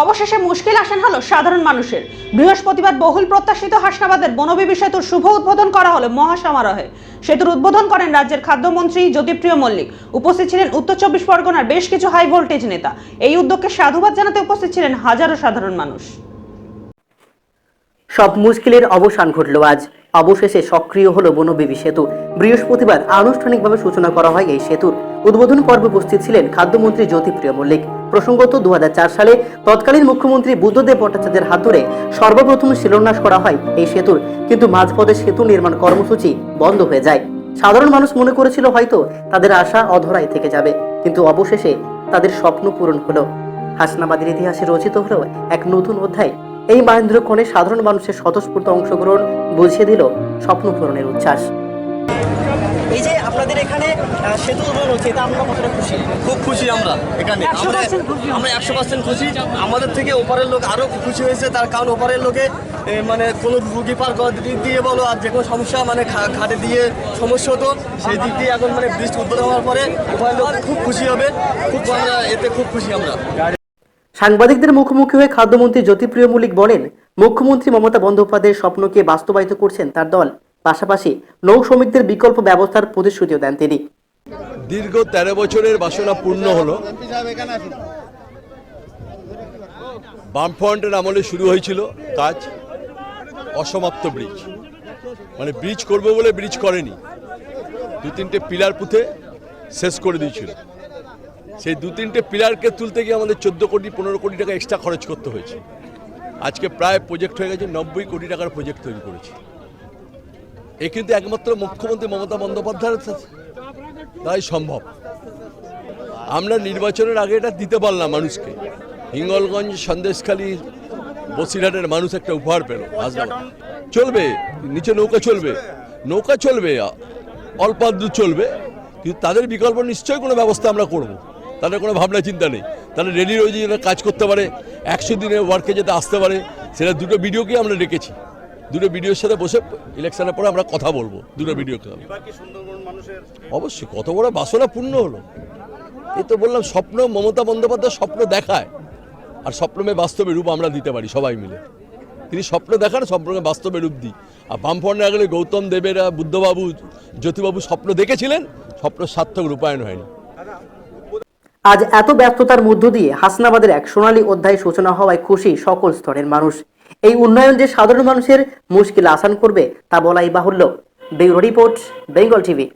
অবশেষে মুশকিল আসেন হলো সাধারণ মানুষের। বৃহস্পতিবার বহুল প্রত্যাশিত হাসনাবাদের বনবিবি সেতুর শুভ উদ্বোধন করা হলো মহাসমারোহে। সেতুর উদ্বোধন করেন রাজ্যের খাদ্যমন্ত্রী জ্যোতিপ্রিয় মল্লিক। উপস্থিত ছিলেন উত্তর চব্বিশ পরগনার বেশ কিছু হাই ভোল্টেজ নেতা। এই উদ্যোগকে সাধুবাদ জানাতে উপস্থিত ছিলেন হাজারো সাধারণ মানুষ। সব মুশকিলের অবসান ঘটল আজ। অবশেষে সক্রিয় হলো বনবিবি সেতু। বৃহস্পতিবার আনুষ্ঠানিকভাবে সূচনা করা হয় এই সেতুর। উদ্বোধন পর্বে উপস্থিত ছিলেন খাদ্যমন্ত্রী জ্যোতিপ্রিয় মল্লিক। প্রসঙ্গত দু সালে তৎকালীন মুখ্যমন্ত্রী বুদ্ধদেব ভট্টাচার্যের হাত ধরে সর্বপ্রথম শিলান্যাস করা হয় এই সেতুর। কিন্তু মাঝপথে সেতু নির্মাণ কর্মসূচি বন্ধ হয়ে যায়। সাধারণ মানুষ মনে করেছিল হয়তো তাদের আশা অধরাই থেকে যাবে। কিন্তু অবশেষে তাদের স্বপ্ন পূরণ হলো। হাসনাবাদের ইতিহাসে রচিত হলো এক নতুন অধ্যায়। এই মহেন্দ্রক্ষণে সাধারণ মানুষের স্বতঃস্ফূর্ত অংশগ্রহণ বুঝিয়ে দিল স্বপ্ন পূরণের উচ্ছ্বাস। এই যে আপনাদের এখানে সেতু উদ্বোধন হচ্ছে এটা আমরা কতটা খুশি? খুব খুশি আমরা এখানে। আমরা 100% খুশি। আমরা একশো পার্সেন্ট খুশি। আমাদের থেকে ওপারের লোক আরও খুশি হয়েছে তার কারণ ওপারের লোকে মানে কোনো রুগী পার করার দিক দিয়ে বলো আর যে কোনো সমস্যা মানে ঘাটে দিয়ে সমস্যা হতো সেই দিক দিয়ে এখন মানে বৃষ্টি উদ্বোধন হওয়ার পরে ওপারের লোক খুব খুশি হবে। খুব আমরা এতে খুব খুশি আমরা। সাংবাদিকদের মুখোমুখি হয়ে খাদ্যমন্ত্রী জ্যোতিপ্রিয় মল্লিক বলেন, মুখ্যমন্ত্রী মমতা বন্দ্যোপাধ্যায়ের স্বপ্নকে বাস্তবায়িত করছেন তার দল। পাশাপাশি নৌ শ্রমিকদের বিকল্প ব্যবস্থার প্রতিশ্রুতিও দেন তিনি। দীর্ঘ তেরো বছরের বাসনা পূর্ণ হলো। বামফ্রন্টের আমলে শুরু হয়েছিল কাজ, অসমাপ্ত ব্রিজ। মানে ব্রিজ করবে বলে ব্রিজ করেনি। দু তিনটে পিলার পুঁতে শেষ করে দিয়েছিল। সেই দু তিনটে পিলারকে তুলতে গিয়ে আমাদের চোদ্দ কোটি, পনেরো কোটি টাকা এক্সট্রা খরচ করতে হয়েছে। আজকে প্রায় প্রজেক্ট হয়ে গেছে, নব্বই কোটি টাকার প্রজেক্ট তৈরি করেছে। এ কিন্তু একমাত্র মুখ্যমন্ত্রী মমতা বন্দ্যোপাধ্যায়ের তাই সম্ভব। আমরা নির্বাচনের আগে এটা দিতে পারলাম মানুষকে। হিঙ্গলগঞ্জ, সন্দেশখালী, বসিরহাটের মানুষ একটা উপহার পেল। চলবে, নিচে নৌকা চলবে। নৌকা চলবে, অল্প চলবে। কিন্তু তাদের বিকল্প নিশ্চয়ই কোনো ব্যবস্থা আমরা করব। তাদের কোনো ভাবনা চিন্তা নেই। তাহলে রেডি রোজ যেন কাজ করতে পারে একশো দিনে ওয়ার্কে যেতে আসতে পারে সেটা দুটো ভিডিওকেই আমরা রেখেছি দুটো ভিডিওর সাথে বসে ইলেকশনের পরে আমরা কথা বলব দুটো ভিডিওকে অবশ্যই কত বড় বাসনা পূর্ণ হলো। এই তো বললাম স্বপ্ন মমতা বন্দ্যোপাধ্যায় স্বপ্ন দেখায় আর স্বপ্নমে বাস্তবে রূপ আমরা দিতে পারি সবাই মিলে। তিনি স্বপ্ন দেখান স্বপ্নকে বাস্তবে রূপ দিই। আর বামফ্রন্টের আগে গৌতম দেবেরা বুদ্ধবাবু জ্যোতিবাবু স্বপ্ন দেখেছিলেন স্বপ্ন সার্থক রূপায়ণ হয়নি। আজ এত ব্যস্ততার মধ্য দিয়ে হাসনাবাদের এক সোনালী অধ্যায় সূচনা হওয়ায় খুশি সকল স্তরের মানুষ। এই উন্নয়ন যে সাধারণ মানুষের মুশকিল আসান করবে তা বলাই বাহুল্য। Report, Bengal TV.